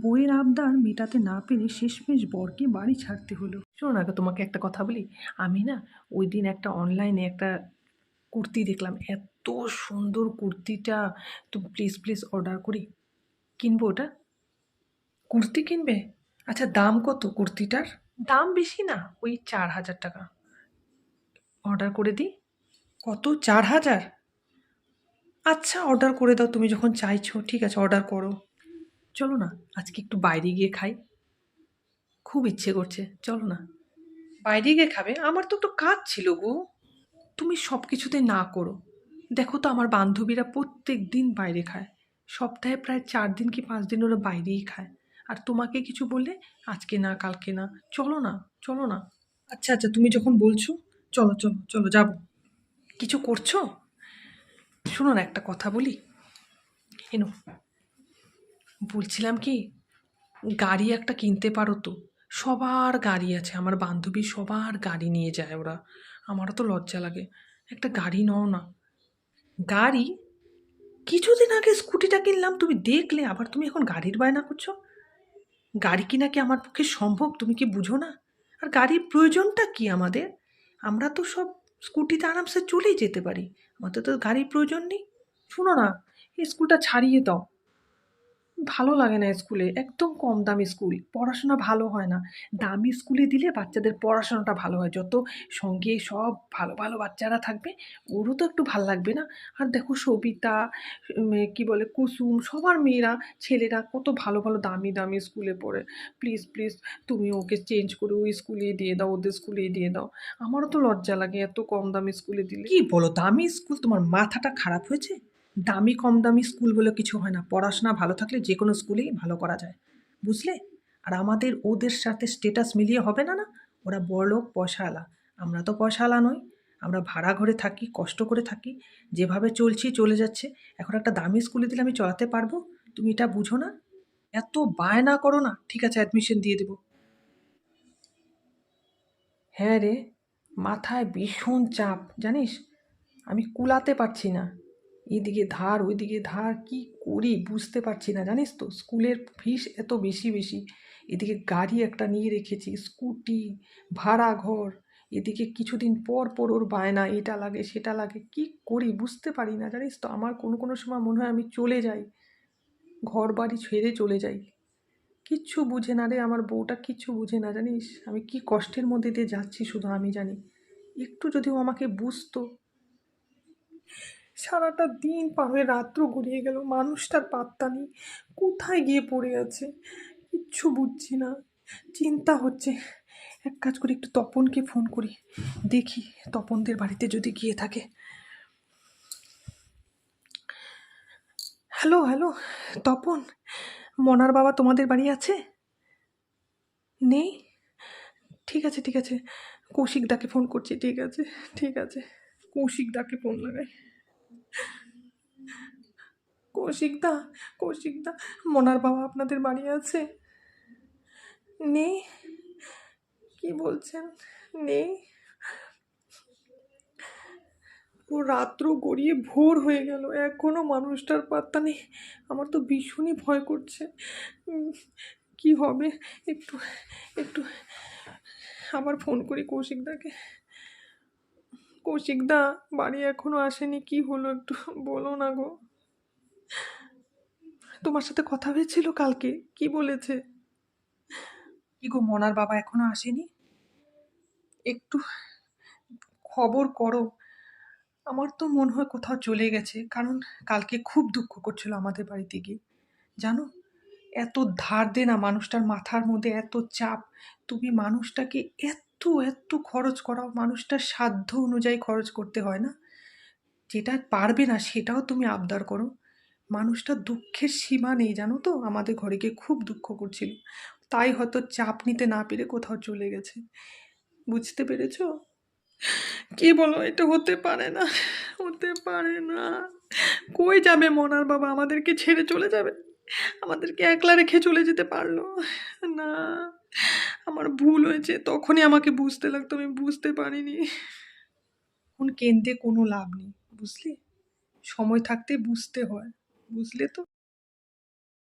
বইয়ের আবদার মেটাতে না পেরে শেষমেশ বরকে বাড়ি ছাড়তে হলো। শোনো না তোমাকে একটা কথা বলি। আমি না ওই দিন একটা অনলাইনে একটা কুর্তি দেখলাম। এত সুন্দর কুর্তিটা তুমি প্লিজ প্লিজ অর্ডার করি কিনবো ওটা? কুর্তি কিনবে? আচ্ছা দাম কত কুর্তিটার? দাম বেশি না ওই চার হাজার টাকা। অর্ডার করে দিই। কত? চার হাজার? আচ্ছা অর্ডার করে দাও তুমি যখন চাইছো ঠিক আছে অর্ডার করো। চলো না আজকে একটু বাইরে গিয়ে খাই। খুব ইচ্ছে করছে চলো না। বাইরে গিয়ে খাবে? আমার তো একটু কাজ ছিল গো। তুমি সব কিছুতে না করো। দেখো তো আমার বান্ধবীরা প্রত্যেক দিন বাইরে খায়। সপ্তাহে প্রায় চার দিন কি পাঁচ দিন ওরা বাইরেই খায়। আর তোমাকে কিছু বললে আজকে না কালকে না চলো না চলো না। আচ্ছা আচ্ছা তুমি যখন বলছো চলো চলো চলো যাব। কিছু করছ? শোনো না একটা কথা বলি। এনো বলছিলাম কি, গাড়ি একটা কিনতে পারো তো। সবার গাড়ি আছে, আমার বান্ধবী সবার গাড়ি নিয়ে যায় ওরা। আমারও তো লজ্জা লাগে। একটা গাড়ি নাও না। গাড়ি? কিছুদিন আগে স্কুটিটা কিনলাম, তুমি দেখলে, আবার তুমি এখন গাড়ির বায়না করছ? গাড়ি কিনা কি আমার পক্ষে সম্ভব, তুমি কি বুঝো না? আর গাড়ির প্রয়োজনটা কি আমাদের? আমরা তো সব স্কুটিতে আরামসে চলেই যেতে পারি। আমাদের তো গাড়ির প্রয়োজন নেই। শোনো না, এই স্কুলটা ছাড়িয়ে দাও। ভালো লাগে না স্কুলে, একদম কম দামি স্কুল, পড়াশোনা ভালো হয় না। দামি স্কুলে দিলে বাচ্চাদের পড়াশোনাটা ভালো হয়, যত সঙ্গে সব ভালো ভালো বাচ্চারা থাকবে, ওরও তো একটু ভালো লাগবে না। আর দেখো সবিতা কি বলে, কুসুম, সবার মেয়েরা, ছেলেরা কত ভালো ভালো, দামি দামি স্কুলে পড়ে। প্লিজ প্লিজ, তুমি ওকে চেঞ্জ করে ওই স্কুলে দিয়ে দাও, ওদের স্কুলে দিয়ে দাও। আমারও তো লজ্জা লাগে এত কম দামি স্কুলে দিলে। কি বলো, দামি স্কুল তোমার মাথাটা খারাপ হয়েছে? দামি কম দামি স্কুল বলে কিছু হয় না। পড়াশোনা ভালো থাকলে যে কোনো স্কুলেই ভালো করা যায়। বুঝলে? আর আমাদের ওদের সাথে স্টেটাস মিলিয়ে হবে না না? ওরা বড়লোক, পয়সাওয়ালা। আমরা তো পয়সাওয়ালা নই। আমরা ভাড়া ঘরে থাকি, কষ্ট করে থাকি। যেভাবে চলছি, চলে যাচ্ছে। এখন একটা দামি স্কুলে দিলে আমি চলাতে পারব? তুমি এটা বুঝো না? এত বায়না করো না। ঠিক আছে অ্যাডমিশন দিয়ে দেবো। হ্যাঁ রে, মাথায় ভীষণ চাপ। জানিস? আমি কুলাতে পারছি না। এদিকে ধার, ওইদিকে ধার, কি করি বুঝতে পারছি না, জানিস তো? স্কুলের ফিস এত বেশি বেশি। এদিকে গাড়ি একটা নিয়ে রেখেছি, স্কুটি, ভাড়া ঘর, এদিকে কিছুদিন পর পর ওর বায়না, এটা লাগে, সেটা লাগে, কি করি বুঝতে পারি না, জানিস তো? আমার কোনো কোনো সময় মনে হয় আমি চলে যাই ঘর বাড়ি ছেড়ে চলে যাই। কিচ্ছু বুঝে না রে, আমার বউটা কিচ্ছু বুঝে না, জানিস? আমি কি কষ্টের মধ্যে দিয়ে যাচ্ছি শুধু আমি জানি। একটু যদি ও আমাকে বুঝতো সারাটা দিন পার হয়ে রাত্র গড়িয়ে গেল মানুষটার পাত্তা নেই। কোথায় গিয়ে পড়ে আছে? কিচ্ছু বুঝছি না। চিন্তা হচ্ছে। এক কাজ করি, একটু তপনকে ফোন করি। দেখি তপনদের বাড়িতে যদি গিয়ে থাকে। হ্যালো হ্যালো, তপন, মনার বাবা তোমাদের বাড়ি আছে? নেই? ঠিক আছে ঠিক আছে। কৌশিক দাকে ফোন করছি, ঠিক আছে ঠিক আছে। কৌশিক দাকে ফোন লাগাই। কৌশিক দা কৌশিক দা, মনার বাবা আপনাদের বাড়ি আছে? নেই? কি বলছেন? নেই? ও রাত্র গড়িয়ে ভোর হয়ে গেল, এখনও মানুষটার পাত্তা নেই। আমার তো ভীষণই ভয় করছে। কি হবে? একটু একটু আবার ফোন করি কৌশিকদাকে কৌশিকদা বাড়ি এখনও আসেনি, কি হলো একটু বলো না গো। তোমার সাথে কথা হয়েছিল কালকে, কি বলেছে? কি গো, মনার বাবা এখনও আসেনি? একটু খবর করো। আমার তো মনে হয় কোথাও চলে গেছে, কারণ কালকে খুব দুঃখ করছিল আমাদের বাড়িতে গিয়ে। জানো, এত ধার দে না মানুষটার মাথার মধ্যে, এত চাপ। তুমি মানুষটাকে এত এত খরচ করাও, মানুষটার সাধ্য অনুযায়ী খরচ করতে হয় না? যেটা পারবে না, সেটাও তুমি আবদার করো। মানুষটা দুঃখের সীমা নেই, জানো তো? আমাদের ঘরে গিয়ে খুব দুঃখ করছিল। তাই হয়তো চাপ নিতে না পেরে কোথাও চলে গেছে। বুঝতে পেরেছ? কি বলো, এটা হতে পারে না, হতে পারে না। কই যাবে মনার বাবা? আমাদেরকে ছেড়ে চলে যাবে? আমাদেরকে একলা রেখে চলে যেতে পারল? না, আমার ভুল হয়েছে, তখনই আমাকে বুঝতে লাগতো, আমি বুঝতে পারিনি। এখন কেন্দ্রে কোনো লাভ নেই, বুঝলি? সময় থাকতে বুঝতে হয়। বুঝলে তো